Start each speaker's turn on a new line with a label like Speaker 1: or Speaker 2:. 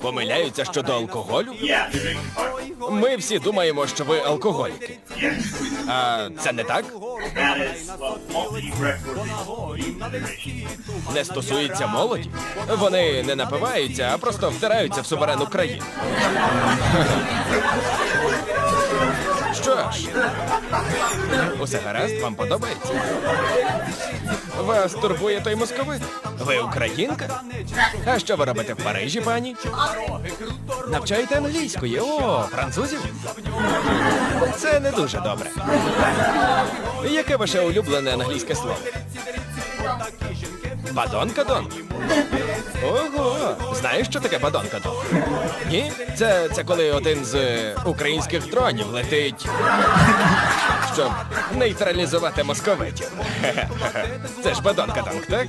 Speaker 1: Помиляються щодо алкоголю? Ми всі думаємо, що ви алкоголіки. А це не так? Не стосується молоді. Вони не напиваються, а просто втираються в суверенну країну. Що ж, усе гаразд, вам подобається? Вас турбує той московит? Ви українка? А що ви робите в Парижі, пані? Навчаєте англійської? О, французів? Це не дуже добре. Яке ваше улюблене англійське слово? Бадон-кадон? Ого! Знаєш, що таке бадон-кадон? Ні? Це, це коли один з е, українських дронів летить, щоб нейтралізувати московитів. Це ж бадон-кадон, так?